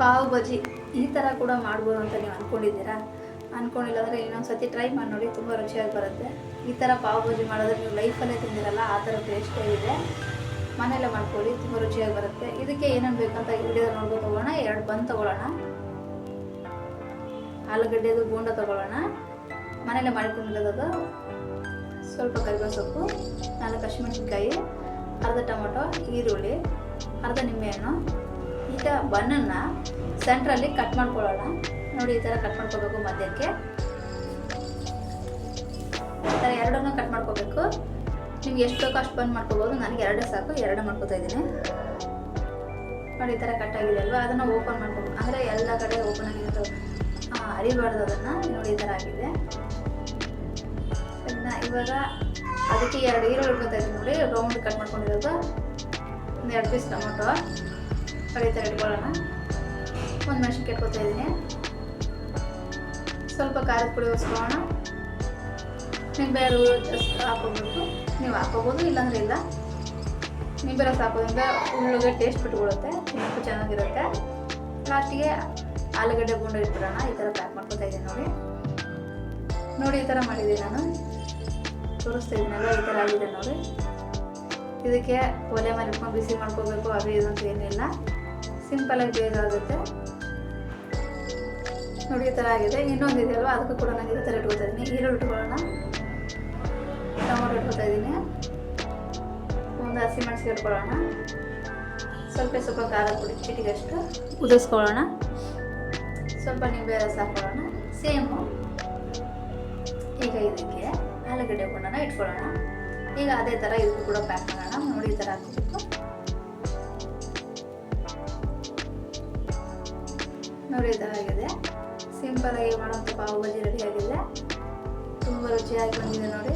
ಪಾವ್ ಬಜ್ಜಿ ಈ ಥರ ಕೂಡ ಮಾಡ್ಬೋದು ಅಂತ ನೀವು ಅಂದ್ಕೊಂಡಿದ್ದೀರಾ ಅಂದ್ಕೊಂಡಿಲ್ಲ ಅಂದರೆ ಇನ್ನೊಂದು ಸತಿ ಟ್ರೈ ಮಾಡಿ ನೋಡಿ, ತುಂಬ ರುಚಿಯಾಗಿ ಬರುತ್ತೆ. ಈ ಥರ ಪಾವ್ ಬಜ್ಜಿ ಮಾಡಿದ್ರೆ ನೀವು ಲೈಫಲ್ಲೇ ತಿಂದಿರಲ್ಲ, ಆ ಥರ ಟೇಸ್ಟೇ ಇದೆ. ಮನೆಯಲ್ಲೇ ಮಾಡ್ಕೊಳ್ಳಿ, ತುಂಬ ರುಚಿಯಾಗಿ ಬರುತ್ತೆ. ಇದಕ್ಕೆ ಏನೇನು ಬೇಕಂತ ವಿಡಿಯೋದಲ್ಲಿ ನೋಡ್ಬೋದು ತೊಗೊಳ್ಳೋಣ ಎರಡು ಬನ್ ತೊಗೊಳ್ಳೋಣ. ಆಲೂಗಡ್ಡೆದು ಬೋಂಡ ತೊಗೊಳ್ಳೋಣ. ಮನೆಯಲ್ಲೇ ಮಾಡಿಕೊಂಡಿರೋದು ಸ್ವಲ್ಪ ಕರಿಬೇವು ಸೊಪ್ಪು, ನಾಲ್ಕು ಹಸಿಮೆಣಸಿನ್ಕಾಯಿ, ಅರ್ಧ ಟೊಮೊಟೊ, ಈರುಳ್ಳಿ, ಅರ್ಧ ನಿಂಬೆಹಣ್ಣು ಈಗ ಬನ್ನನ್ನು ಸೆಂಟ್ರಲ್ಲಿ ಕಟ್ ಮಾಡ್ಕೊಳ್ಳೋಣ. ನೋಡಿ ಈ ಥರ ಕಟ್ ಮಾಡ್ಕೋಬೇಕು ಮಧ್ಯಕ್ಕೆ. ಈ ಥರ ಎರಡನ್ನೂ ಕಟ್ ಮಾಡ್ಕೋಬೇಕು. ನಿಮ್ಗೆ ಎಷ್ಟು ಬೇಕೋ ಅಷ್ಟು ಬಂದ್ ಮಾಡ್ಕೋಬೋದು. ನನಗೆ ಎರಡೇ ಸಾಕು, ಎರಡು ಮಾಡ್ಕೋತಾ ಇದ್ದೀನಿ. ನೋಡಿ ಈ ಥರ ಕಟ್ ಆಗಿದೆ ಅಲ್ವಾ? ಅದನ್ನು ಓಪನ್ ಮಾಡ್ಕೋಬೇಕು. ಅಂದರೆ ಎಲ್ಲ ಕಡೆ ಓಪನ್ ಆಗಿರೋದು ಅರಿಬಾರ್ದು ಅದನ್ನು. ನೋಡಿ ಈ ಥರ ಆಗಿದೆ. ಸರಿನಾ ಇವಾಗ ಅದಕ್ಕೆ ಎರಡು ಈರುಳ್ಳಿ ಇಟ್ಕೊತಾ ಇದ್ದೀನಿ ನೋಡಿ. ರೌಂಡ್ ಕಟ್ ಮಾಡ್ಕೊಂಡಿರೋದು. ಒಂದು ಎರಡು ಪೀಸ್ ಟೊಮೊಟೊ. ಥರ ಇಟ್ಕೊಳ್ಳೋಣ. ಒಂದು ಮೆಣಸಿನ್ಕಾಯಿ ಇಟ್ಕೊತಾ ಇದ್ದೀನಿ. ಸ್ವಲ್ಪ ಖಾರದ ಪುಡಿ ಹೊಸ್ಕೊಳ್ಳೋಣ. ನಿಂಬೆ ಹಾಕೋಬೇಕು ನೀವು ಹಾಕೋಬೋದು, ಇಲ್ಲಾಂದ್ರೆ ಇಲ್ಲ. ನಿಂಬೆ ರಸ ಹಾಕೋದ್ರಿಂದ ಉಳ್ಳಿಗೆ ಟೇಸ್ಟ್ ಬಿಟ್ಕೊಳ್ಳುತ್ತೆ ತಿನ್ನೋಕ್ಕೂ ಚೆನ್ನಾಗಿರುತ್ತೆ. ಲಾಸ್ಟಿಗೆ ಆಲೂಗಡ್ಡೆ ಗುಂಡ ಇಟ್ಬಿಡೋಣ. ಈ ಥರ ಪ್ಯಾಕ್ ಮಾಡ್ಕೊತಾ ಇದ್ದೀನಿ ನೋಡಿ. ನೋಡಿ ಈ ಥರ ಮಾಡಿದ್ದೀನಿ ನಾನು. ತೋರಿಸ್ತಾ ಇದ್ದೀನಲ್ಲ, ಈ ಥರ ಆಗಿದೆ ನೋಡಿ. ಇದಕ್ಕೆ ಒಲೆ ಮೇಲೆ ಇಟ್ಕೊಂಡು ಬಿಸಿ ಮಾಡ್ಕೋಬೇಕು, ಅದು ಇದು ಅಂತ ಏನಿಲ್ಲ. ಸಿಂಪಲಾಗಿ ಬೇಗ ಆಗುತ್ತೆ ನೋಡಿ, ಈ ಥರ ಆಗಿದೆ. ಇನ್ನೊಂದು ಇದೆಯಲ್ವ ಅದಕ್ಕೂ ಕೂಡ ನಾನು ಇದೇ ಥರ ಇಟ್ಕೊತಾ ಇದ್ದೀನಿ ಈರುಳ್ಳಿ ಇಟ್ಕೊಳ್ಳೋಣ. ಟೊಮೊಟೊ ಇಟ್ಕೊತಾ ಇದ್ದೀನಿ ಒಂದು ಹಸಿ ಮೆಣಸಿಗೆ ಇಟ್ಕೊಳ್ಳೋಣ. ಸ್ವಲ್ಪ ಸ್ವಲ್ಪ ಖಾರ ಪುಡಿ ಅಷ್ಟು ಉದಿಸ್ಕೊಳ್ಳೋಣ ಸ್ವಲ್ಪ ನಿಂಬೆ ರಸ ಹಾಕೊಳ್ಳೋಣ. ಸೇಮು. ಈಗ ಇದಕ್ಕೆ ಆಲೂಗಡ್ಡೆ ಗುಂಡನ ಇಟ್ಕೊಳ್ಳೋಣ. ಈಗ ಅದೇ ಥರ ಇದಕ್ಕೂ ಕೂಡ ಪ್ಯಾಕ್ ಮಾಡೋಣ. ನೋಡಿ, ಈ ಥರ ಹಾಕಬೇಕು. ನೋಡಿ, ಇದಾಗಿದೆ. ಸಿಂಪಲಾಗಿ ಮಾಡೋಂಥ ಪಾವ್ ರೆಡಿ ಆಗಿದೆ ತುಂಬ ರುಚಿಯಾಗಿ ಬಂದಿದೆ ನೋಡಿ.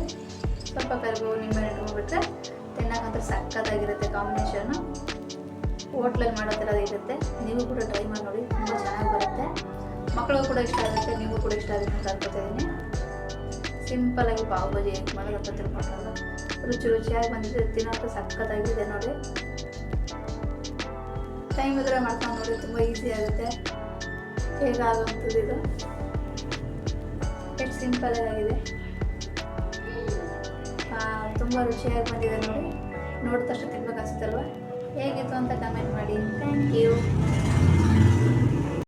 ಸ್ವಲ್ಪ ಕರಿಬೇವು ನಿಂಬೆ ಇಟ್ಕೊಂಡ್ಬಿಟ್ರೆ ತಿನ್ನಕ್ಕಂತ ಸಕ್ಕತ್ತಾಗಿರುತ್ತೆ ಕಾಂಬಿನೇಷನು ಹೋಟ್ಲಲ್ಲಿ ಮಾಡೋ ಥರ ಇರುತ್ತೆ. ನೀವು ಕೂಡ ಟ್ರೈ ಮಾಡಿ ನೋಡಿ, ತುಂಬ ಚೆನ್ನಾಗಿ ಬರುತ್ತೆ. ಮಕ್ಕಳಿಗೂ ಕೂಡ ಇಷ್ಟ ಆಗುತ್ತೆ ನೀವು ಕೂಡ ಇಷ್ಟ ಆಗುತ್ತೆ ಅಂತ ಅನ್ಕೋತಾ ಇದ್ದೀನಿ ಸಿಂಪಲಾಗಿ ಪಾವ್ ಬಾಜಿ ಹೇಗೆ ಮಾಡೋದು ಅಂತ ತಿಳ್ಕೊಂಡ್ರಲ್ಲ, ರುಚಿ ರುಚಿಯಾಗಿ ಬಂದಿದೆ ತಿನ್ನೋಕೆ ಸಕ್ಕತ್ತಾಗಿದೆ ನೋಡಿ. ಟೈಮ್ ಇದ್ರೆ ಮಾಡ್ಕೊಂಡು ನೋಡಿ, ತುಂಬ ಈಸಿ ಆಗುತ್ತೆ. ಬೇಗ ಆಗುವಂಥದ್ದು ಇದು ಎಷ್ಟು ಸಿಂಪಲ್ ಆಗಿದೆ ತುಂಬ ರುಚಿಯಾಗಿ ಬಂದಿದೆ ನೋಡಿ. ನೋಡಿದ ತಕ್ಷಣ ತಿನ್ಬೇಕು ಅಲ್ವಾ ಹೇಗಿತ್ತು ಅಂತ ಕಮೆಂಟ್ ಮಾಡಿ. Thank you